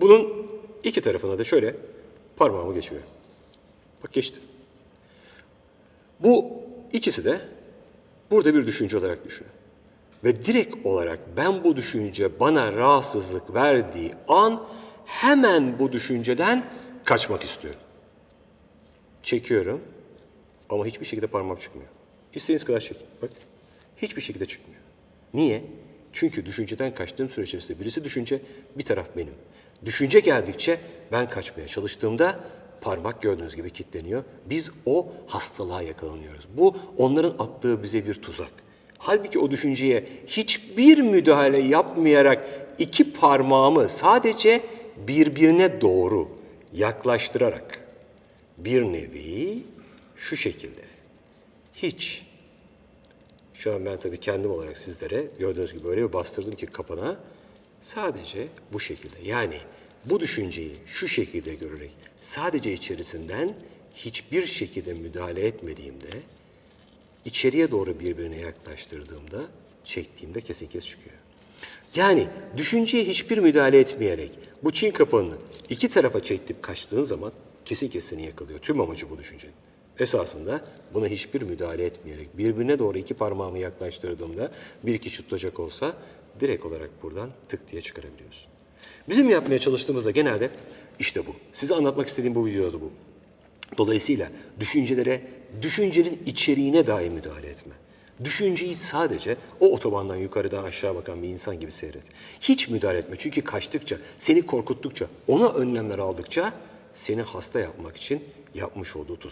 Bunun iki tarafına da şöyle parmağımı geçiriyorum. Bak geçti. Bu ikisi de burada bir düşünce olarak düşünüyor. Ve direkt olarak ben bu düşünce bana rahatsızlık verdiği an hemen bu düşünceden kaçmak istiyorum. Çekiyorum ama hiçbir şekilde parmağım çıkmıyor. İstediğiniz kadar çekin. Bak hiçbir şekilde çıkmıyor. Niye? Çünkü düşünceden kaçtığım süre içerisinde birisi düşünce, bir taraf benim. Düşünce geldikçe ben kaçmaya çalıştığımda parmak gördüğünüz gibi kilitleniyor. Biz o hastalığa yakalanıyoruz. Bu onların attığı bize bir tuzak. Halbuki o düşünceye hiçbir müdahale yapmayarak iki parmağımı sadece birbirine doğru yaklaştırarak bir nevi şu şekilde hiç şu an ben tabii kendim olarak sizlere gördüğünüz gibi öyle bir bastırdım ki kapana sadece bu şekilde yani bu düşünceyi şu şekilde görerek sadece içerisinden hiçbir şekilde müdahale etmediğimde içeriye doğru birbirine yaklaştırdığımda, çektiğimde kesin kes çıkıyor. Yani düşünceye hiçbir müdahale etmeyerek bu Çin kapağını iki tarafa çekip kaçtığın zaman kesin kes seni yakalıyor. Tüm amacı bu düşüncenin. Esasında buna hiçbir müdahale etmeyerek birbirine doğru iki parmağımı yaklaştırdığımda bir kişi tutacak olsa direkt olarak buradan tık diye çıkarabiliyorsun. Bizim yapmaya çalıştığımızda genelde işte bu. Size anlatmak istediğim bu videoda bu. Dolayısıyla düşüncelere, düşüncenin içeriğine dahi müdahale etme. Düşünceyi sadece o otobandan yukarıdan aşağı bakan bir insan gibi seyret. Hiç müdahale etme. Çünkü kaçtıkça, seni korkuttukça, ona önlemler aldıkça seni hasta yapmak için yapmış olduğu tuzak.